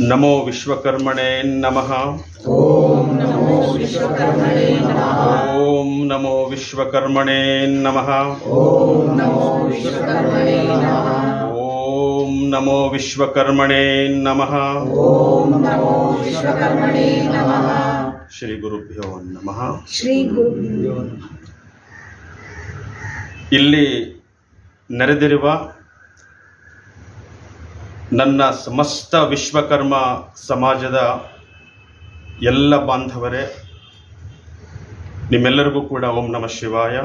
ನಮೋ ವಿಶ್ವಕರ್ಮಣೇ ನಮಃ. ಓಂ ನಮೋ ವಿಶ್ವಕರ್ಮಣೇ ನಮಃ. ಓಂ ನಮೋ ವಿಶ್ವಕರ್ಮಣೇ ನಮಃ. ಓಂ ನಮೋ ವಿಶ್ವಕರ್ಮಣೇ ನಮಃ ಓಂ ನಮೋ ವಿಶ್ವಕರ್ಮಣೇ ನಮಃ ಓಂ ನಮೋ ವಿಶ್ವಕರ್ಮಣೇ ನಮಃ ಶ್ರೀ ಗುರುಭ್ಯೋ ನಮಃ. ಶ್ರೀ ಗುರುಭ್ಯೋ ಇಲ್ಲಿ ನೆರೆದಿರುವ ನನ್ನ ಸಮಸ್ತ ವಿಶ್ವಕರ್ಮ ಸಮಾಜದ ಎಲ್ಲ ಬಾಂಧವರೇ, ನಿಮ್ಮೆಲ್ಲರಿಗೂ ಕೂಡ ಓಂ ನಮ ಶಿವಾಯ.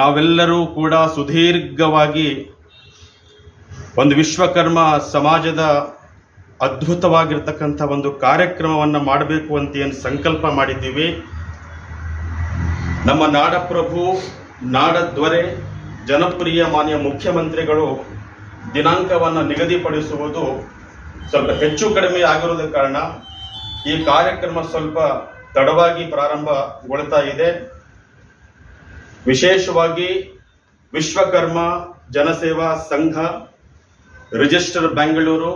ನಾವೆಲ್ಲರೂ ಕೂಡ ಸುದೀರ್ಘವಾಗಿ ಒಂದು ವಿಶ್ವಕರ್ಮ ಸಮಾಜದ ಅದ್ಭುತವಾಗಿರ್ತಕ್ಕಂಥ ಒಂದು ಕಾರ್ಯಕ್ರಮವನ್ನು ಮಾಡಬೇಕು ಅಂತ ಏನು ಸಂಕಲ್ಪ ಮಾಡಿದ್ದೀವಿ. ನಮ್ಮ ನಾಡಪ್ರಭು, ನಾಡದ್ವರೆ, ಜನಪ್ರಿಯ ಮಾನ್ಯ ಮುಖ್ಯಮಂತ್ರಿಗಳು ದಿನಾಂಕವನ್ನು ನಿಗದಿಪಡಿಸುವುದು ಸ್ವಲ್ಪ ಹೆಚ್ಚು ಕಡಿಮೆ ಆಗಿರೋದ ಕಾರಣ ಈ ಕಾರ್ಯಕ್ರಮ ಸ್ವಲ್ಪ ತಡವಾಗಿ ಪ್ರಾರಂಭಗೊಳ್ತಾ ಇದೆ. ವಿಶೇಷವಾಗಿ ವಿಶ್ವಕರ್ಮ ಜನಸೇವಾ ಸಂಘ, ರಿಜಿಸ್ಟರ್ ಬೆಂಗಳೂರು,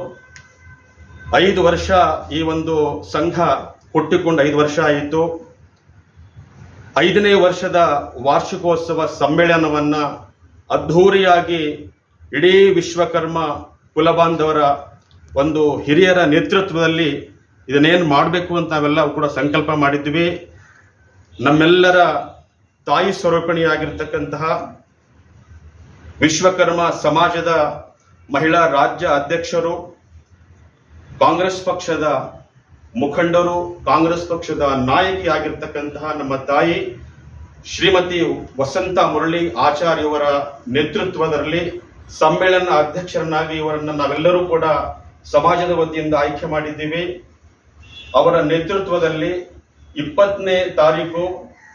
ಐದು ವರ್ಷ ಈ ಒಂದು ಸಂಘ ಹುಟ್ಟಿಕೊಂಡು ಐದು ವರ್ಷ ಆಯಿತು. ಐದನೇ ವರ್ಷದ ವಾರ್ಷಿಕೋತ್ಸವ ಸಮ್ಮೇಳನವನ್ನ ಅದ್ಧೂರಿಯಾಗಿ ಇಡೀ ವಿಶ್ವಕರ್ಮ ಕುಲಬಾಂಧವರ ಒಂದು ಹಿರಿಯರ ನೇತೃತ್ವದಲ್ಲಿ ಇದನ್ನೇನು ಮಾಡಬೇಕು ಅಂತ ನಾವೆಲ್ಲ ಕೂಡ ಸಂಕಲ್ಪ ಮಾಡಿದ್ವಿ. ನಮ್ಮೆಲ್ಲರ ತಾಯಿ ಸ್ವರೂಪಿಣಿಯಾಗಿರ್ತಕ್ಕಂತಹ ವಿಶ್ವಕರ್ಮ ಸಮಾಜದ ಮಹಿಳಾ ರಾಜ್ಯ ಅಧ್ಯಕ್ಷರು, ಕಾಂಗ್ರೆಸ್ ಪಕ್ಷದ ಮುಖಂಡರು, ಕಾಂಗ್ರೆಸ್ ಪಕ್ಷದ ನಾಯಕಿ ಆಗಿರ್ತಕ್ಕಂತಹ ನಮ್ಮ ತಾಯಿ ಶ್ರೀಮತಿ ವಸಂತ ಮುರಳಿ ಆಚಾರ್ಯವರ ನೇತೃತ್ವದಲ್ಲಿ ಸಮ್ಮೇಳನ ಅಧ್ಯಕ್ಷರನ್ನಾಗಿ ಇವರನ್ನು ನಾವೆಲ್ಲರೂ ಕೂಡ ಸಮಾಜದ ವತಿಯಿಂದ ಆಯ್ಕೆ ಮಾಡಿದ್ದೀವಿ. ಅವರ ನೇತೃತ್ವದಲ್ಲಿ ಇಪ್ಪತ್ತನೇ ತಾರೀಕು,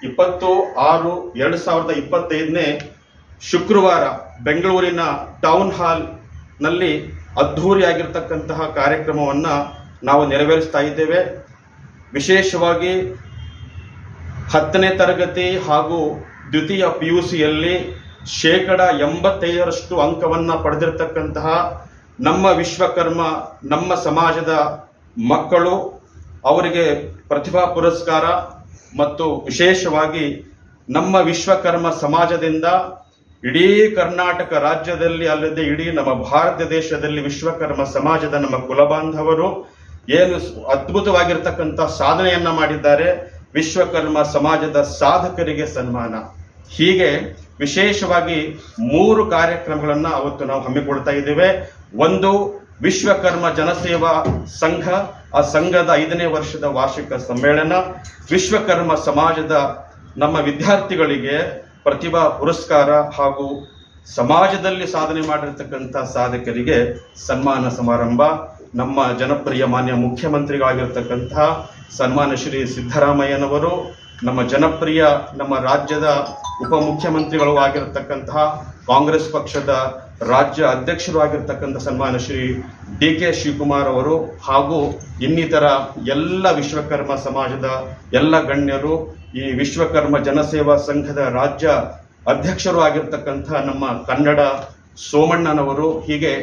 ಇಪ್ಪತ್ತು ಆರು ಎರಡು ಸಾವಿರದ ಇಪ್ಪತ್ತೈದನೇ ಶುಕ್ರವಾರ ಬೆಂಗಳೂರಿನ ಟೌನ್ ಹಾಲ್ನಲ್ಲಿ ಅದ್ಧೂರಿಯಾಗಿರ್ತಕ್ಕಂತಹ ಕಾರ್ಯಕ್ರಮವನ್ನು ನಾವು ನೆರವೇರಿಸ್ತಾ ಇದ್ದೇವೆ. ವಿಶೇಷವಾಗಿ ಹತ್ತನೇ ತರಗತಿ ಹಾಗೂ ದ್ವಿತೀಯ ಪಿ ಯು ಸಿಯಲ್ಲಿ ಶೇಕಡ ಎಂಬತ್ತೈದರಷ್ಟು ಅಂಕವನ್ನ ಪಡೆದಿರತಕ್ಕಂತಹ ನಮ್ಮ ವಿಶ್ವಕರ್ಮ, ನಮ್ಮ ಸಮಾಜದ ಮಕ್ಕಳು, ಅವರಿಗೆ ಪ್ರತಿಭಾ ಪುರಸ್ಕಾರ ಮತ್ತು ವಿಶೇಷವಾಗಿ ನಮ್ಮ ವಿಶ್ವಕರ್ಮ ಸಮಾಜದಿಂದ ಇಡೀ ಕರ್ನಾಟಕ ರಾಜ್ಯದಲ್ಲಿ ಅಲ್ಲದೆ ಇಡೀ ನಮ್ಮ ಭಾರತ ದೇಶದಲ್ಲಿ ವಿಶ್ವಕರ್ಮ ಸಮಾಜದ ನಮ್ಮ ಕುಲಬಾಂಧವರು ಏನು ಅದ್ಭುತವಾಗಿರ್ತಕ್ಕಂಥ ಸಾಧನೆಯನ್ನ ಮಾಡಿದ್ದಾರೆ. ವಿಶ್ವಕರ್ಮ ಸಮಾಜದ ಸಾಧಕರಿಗೆ ಸನ್ಮಾನ. ಹೀಗೆ ವಿಶೇಷವಾಗಿ ಮೂರು ಕಾರ್ಯಕ್ರಮಗಳನ್ನು ಅವತ್ತು ನಾವು ಹಮ್ಮಿಕೊಳ್ತಾ ಇದ್ದೇವೆ. ಒಂದು ವಿಶ್ವಕರ್ಮ ಜನಸೇವಾ ಸಂಘ, ಆ ಸಂಘದ ಐದನೇ ವರ್ಷದ ವಾರ್ಷಿಕ ಸಮ್ಮೇಳನ. ವಿಶ್ವಕರ್ಮ ಸಮಾಜದ ನಮ್ಮ ವಿದ್ಯಾರ್ಥಿಗಳಿಗೆ ಪ್ರತಿಭಾ ಪುರಸ್ಕಾರ ಹಾಗೂ ಸಮಾಜದಲ್ಲಿ ಸಾಧನೆ ಮಾಡಿರ್ತಕ್ಕಂಥ ಸಾಧಕರಿಗೆ ಸನ್ಮಾನ ಸಮಾರಂಭ. ನಮ್ಮ ಜನಪ್ರಿಯ ಮಾನ್ಯ ಮುಖ್ಯಮಂತ್ರಿಗಳಾಗಿರ್ತಕ್ಕಂತಹ ಸನ್ಮಾನ ಶ್ರೀ ಸಿದ್ದರಾಮಯ್ಯನವರು, ನಮ್ಮ ಜನಪ್ರಿಯ ನಮ್ಮ ರಾಜ್ಯದ ಉಪಮುಖ್ಯಮಂತ್ರಿಗಳು ಆಗಿರತಕ್ಕಂತಹ ಕಾಂಗ್ರೆಸ್ ಪಕ್ಷದ ರಾಜ್ಯ ಅಧ್ಯಕ್ಷರು ಆಗಿರ್ತಕ್ಕಂಥ ಸನ್ಮಾನ ಶ್ರೀ ಡಿ ಕೆ ಶಿವಕುಮಾರ್ ಅವರು ಹಾಗೂ ಇನ್ನಿತರ ಎಲ್ಲ ವಿಶ್ವಕರ್ಮ ಸಮಾಜದ ಎಲ್ಲ ಗಣ್ಯರು, ಈ ವಿಶ್ವಕರ್ಮ ಜನಸೇವಾ ಸಂಘದ ರಾಜ್ಯ ಅಧ್ಯಕ್ಷರು ಆಗಿರ್ತಕ್ಕಂಥ ನಮ್ಮ ಕನ್ನಡ ಸೋಮಣ್ಣನವರು, ಹೀಗೆ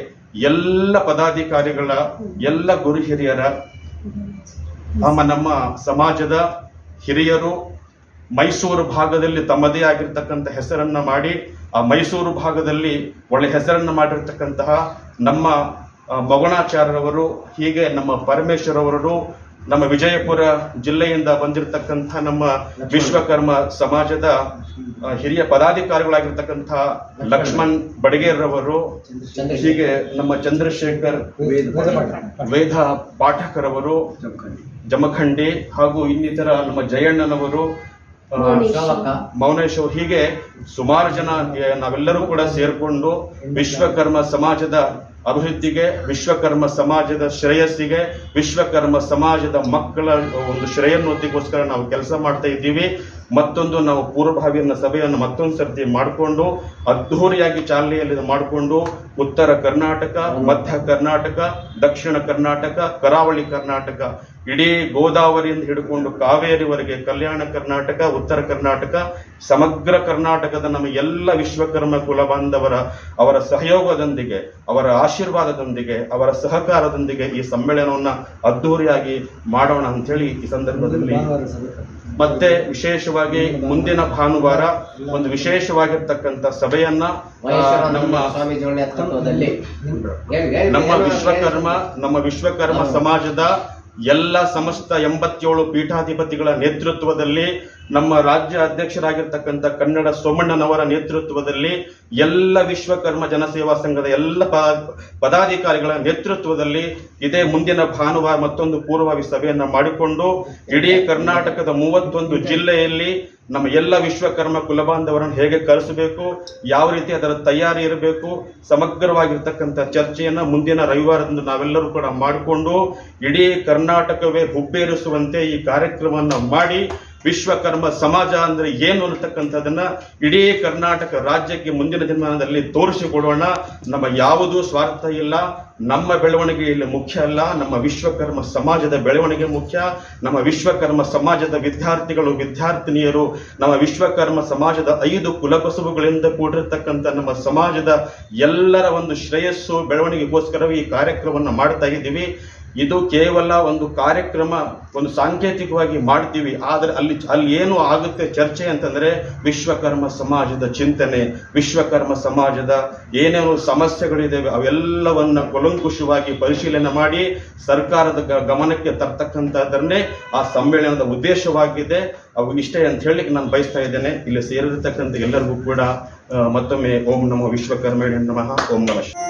ಎಲ್ಲ ಪದಾಧಿಕಾರಿಗಳ, ಎಲ್ಲ ಗುರು ಹಿರಿಯರ, ನಮ್ಮ ನಮ್ಮ ಸಮಾಜದ ಹಿರಿಯರು ಮೈಸೂರು ಭಾಗದಲ್ಲಿ ತಮ್ಮದೇ ಆಗಿರ್ತಕ್ಕಂಥ ಹೆಸರನ್ನ ಮಾಡಿ, ಆ ಮೈಸೂರು ಭಾಗದಲ್ಲಿ ಒಳ್ಳೆ ಹೆಸರನ್ನ ಮಾಡಿರ್ತಕ್ಕಂತಹ ನಮ್ಮ ಮೊಗಣಾಚಾರ್ಯರವರು, ಹೀಗೆ ನಮ್ಮ ಪರಮೇಶ್ವರ್ ಅವರು ನಮ್ಮ ವಿಜಯಪುರ ಜಿಲ್ಲೆಯಿಂದ ಬಂದಿರತಕ್ಕಂಥ ನಮ್ಮ ವಿಶ್ವಕರ್ಮ ಸಮಾಜದ ಹಿರಿಯ ಪದಾಧಿಕಾರಿಗಳಾಗಿರ್ತಕ್ಕಂಥ ಲಕ್ಷ್ಮಣ್ ಬಡಗೇರ್ರವರು, ಹೀಗೆ ನಮ್ಮ ಚಂದ್ರಶೇಖರ್ ವೇದ ಪಾಠಕರವರು, ಜಮಖಂಡಿ ಹಾಗೂ ಇನ್ನಿತರ ನಮ್ಮ ಜಯಣ್ಣನವರು ಆ, ಮೌನೇಶ್. ಅವರು ಹೀಗೆ ಸುಮಾರು ಜನ ನಾವೆಲ್ಲರೂ ಕೂಡ ಸೇರ್ಕೊಂಡು ವಿಶ್ವಕರ್ಮ ಸಮಾಜದ ಅಭಿವೃದ್ಧಿಗೆ, ವಿಶ್ವಕರ್ಮ ಸಮಾಜದ ಶ್ರೇಯಸ್ಸಿಗೆ, ವಿಶ್ವಕರ್ಮ ಸಮಾಜದ ಮಕ್ಕಳ ಒಂದು ಶ್ರೇಯೋನ್ನತಿಗೋಸ್ಕರ ನಾವು ಕೆಲಸ ಮಾಡ್ತಾ ಇದ್ದೀವಿ. ಮತ್ತೊಂದು ನಾವು ಪೂರ್ವಭಾವಿಯನ್ನ ಸಭೆಯನ್ನು ಮತ್ತೊಂದು ಸರ್ತಿ ಮಾಡಿಕೊಂಡು, ಅದ್ಧೂರಿಯಾಗಿ ಚಾಲನೆಯಲ್ಲಿ ಮಾಡಿಕೊಂಡು, ಉತ್ತರ ಕರ್ನಾಟಕ, ಮಧ್ಯ ಕರ್ನಾಟಕ, ದಕ್ಷಿಣ ಕರ್ನಾಟಕ, ಕರಾವಳಿ ಕರ್ನಾಟಕ, ಇಡೀ ಗೋದಾವರಿಯಿಂದ ಹಿಡ್ಕೊಂಡು ಕಾವೇರಿವರೆಗೆ ಕಲ್ಯಾಣ ಕರ್ನಾಟಕ, ಉತ್ತರ ಕರ್ನಾಟಕ ಸಮಗ್ರ ಕರ್ನಾಟಕದ ನಮ್ಮ ಎಲ್ಲ ವಿಶ್ವಕರ್ಮ ಕುಲ ಬಾಂಧವರ ಅವರ ಸಹಯೋಗದೊಂದಿಗೆ, ಅವರ ಆಶೀರ್ವಾದದೊಂದಿಗೆ, ಅವರ ಸಹಕಾರದೊಂದಿಗೆ ಈ ಸಮ್ಮೇಳನವನ್ನ ಅದ್ದೂರಿಯಾಗಿ ಮಾಡೋಣ ಅಂತ ಹೇಳಿ ಈ ಸಂದರ್ಭದಲ್ಲಿ ಮತ್ತೆ ವಿಶೇಷವಾಗಿ ಮುಂದಿನ ಭಾನುವಾರ ಒಂದು ವಿಶೇಷವಾಗಿರ್ತಕ್ಕಂಥ ಸಭೆಯನ್ನ ನಮ್ಮ ನಮ್ಮ ವಿಶ್ವಕರ್ಮ ನಮ್ಮ ವಿಶ್ವಕರ್ಮ ಸಮಾಜದ ಎಲ್ಲ ಸಮಸ್ತ ಎಂಬತ್ತೇಳು ಪೀಠಾಧಿಪತಿಗಳ ನೇತೃತ್ವದಲ್ಲಿ ನಮ್ಮ ರಾಜ್ಯ ಅಧ್ಯಕ್ಷರಾಗಿರ್ತಕ್ಕಂಥ ಕನ್ನಡ ಸೋಮಣ್ಣನವರ ನೇತೃತ್ವದಲ್ಲಿ ಎಲ್ಲ ವಿಶ್ವಕರ್ಮ ಜನಸೇವಾ ಸಂಘದ ಎಲ್ಲ ಪದಾಧಿಕಾರಿಗಳ ನೇತೃತ್ವದಲ್ಲಿ ಇದೇ ಮುಂದಿನ ಭಾನುವಾರ ಮತ್ತೊಂದು ಪೂರ್ವಭಾವಿ ಸಭೆಯನ್ನು ಮಾಡಿಕೊಂಡು ಇಡೀ ಕರ್ನಾಟಕದ ಮೂವತ್ತೊಂದು ಜಿಲ್ಲೆಯಲ್ಲಿ ನಮ್ಮ ಎಲ್ಲ ವಿಶ್ವಕರ್ಮ ಕುಲಬಾಂಧವರನ್ನು ಹೇಗೆ ಕರೆಸಬೇಕು, ಯಾವ ರೀತಿ ಅದರ ತಯಾರಿ ಇರಬೇಕು, ಸಮಗ್ರವಾಗಿರ್ತಕ್ಕಂಥ ಚರ್ಚೆಯನ್ನ ಮುಂದಿನ ರವಿವಾರದಂದು ನಾವೆಲ್ಲರೂ ಕೂಡ ಮಾಡಿಕೊಂಡು ಇಡೀ ಕರ್ನಾಟಕವೇ ಹುಬ್ಬೇರಿಸುವಂತೆ ಈ ಕಾರ್ಯಕ್ರಮವನ್ನು ಮಾಡಿ ವಿಶ್ವಕರ್ಮ ಸಮಾಜ ಅಂದ್ರೆ ಏನು ಅನ್ನತಕ್ಕಂಥದ್ದನ್ನ ಇಡೀ ಕರ್ನಾಟಕ ರಾಜ್ಯಕ್ಕೆ ಮುಂದಿನ ದಿನಮಾನದಲ್ಲಿ ತೋರಿಸಿಕೊಡೋಣ. ನಮ್ಮ ಯಾವುದೂ ಸ್ವಾರ್ಥ ಇಲ್ಲ. ನಮ್ಮ ಬೆಳವಣಿಗೆ ಇಲ್ಲಿ ಮುಖ್ಯ ಅಲ್ಲ. ನಮ್ಮ ವಿಶ್ವಕರ್ಮ ಸಮಾಜದ ಬೆಳವಣಿಗೆ ಮುಖ್ಯ. ನಮ್ಮ ವಿಶ್ವಕರ್ಮ ಸಮಾಜದ ವಿದ್ಯಾರ್ಥಿಗಳು, ವಿದ್ಯಾರ್ಥಿನಿಯರು, ನಮ್ಮ ವಿಶ್ವಕರ್ಮ ಸಮಾಜದ ಐದು ಕುಲಕಸುಬುಗಳಿಂದ ಕೂಡಿರ್ತಕ್ಕಂಥ ನಮ್ಮ ಸಮಾಜದ ಎಲ್ಲರ ಒಂದು ಶ್ರೇಯಸ್ಸು, ಬೆಳವಣಿಗೆಗೋಸ್ಕರವೇ ಈ ಕಾರ್ಯಕ್ರಮವನ್ನು ಮಾಡ್ತಾ ಇದ್ದೀವಿ. ಇದು ಕೇವಲ ಒಂದು ಕಾರ್ಯಕ್ರಮ, ಒಂದು ಸಾಂಕೇತಿಕವಾಗಿ ಮಾಡ್ತೀವಿ. ಆದರೆ ಅಲ್ಲಿ ಅಲ್ಲಿ ಏನು ಆಗುತ್ತೆ ಚರ್ಚೆ ಅಂತಂದ್ರೆ ವಿಶ್ವಕರ್ಮ ಸಮಾಜದ ಚಿಂತನೆ, ವಿಶ್ವಕರ್ಮ ಸಮಾಜದ ಏನೇನು ಸಮಸ್ಯೆಗಳಿದ್ದಾವೆ ಅವೆಲ್ಲವನ್ನ ಕೊಲಂಕುಷವಾಗಿ ಪರಿಶೀಲನೆ ಮಾಡಿ ಸರ್ಕಾರದ ಗಮನಕ್ಕೆ ತರ್ತಕ್ಕಂಥದ್ದನ್ನೇ ಆ ಸಮ್ಮೇಳನದ ಉದ್ದೇಶವಾಗಿದೆ. ಅವು ಇಷ್ಟೇ ಅಂತ ಹೇಳಿ ನಾನು ಬಯಸ್ತಾ ಇದ್ದೇನೆ. ಇಲ್ಲಿ ಸೇರಿರತಕ್ಕಂಥ ಎಲ್ಲರಿಗೂ ಕೂಡ ಮತ್ತೊಮ್ಮೆ ಓಂ ನಮೋ ವಿಶ್ವಕರ್ಮೇಣ ನಮಃ. ಓಂ ನಮಃ.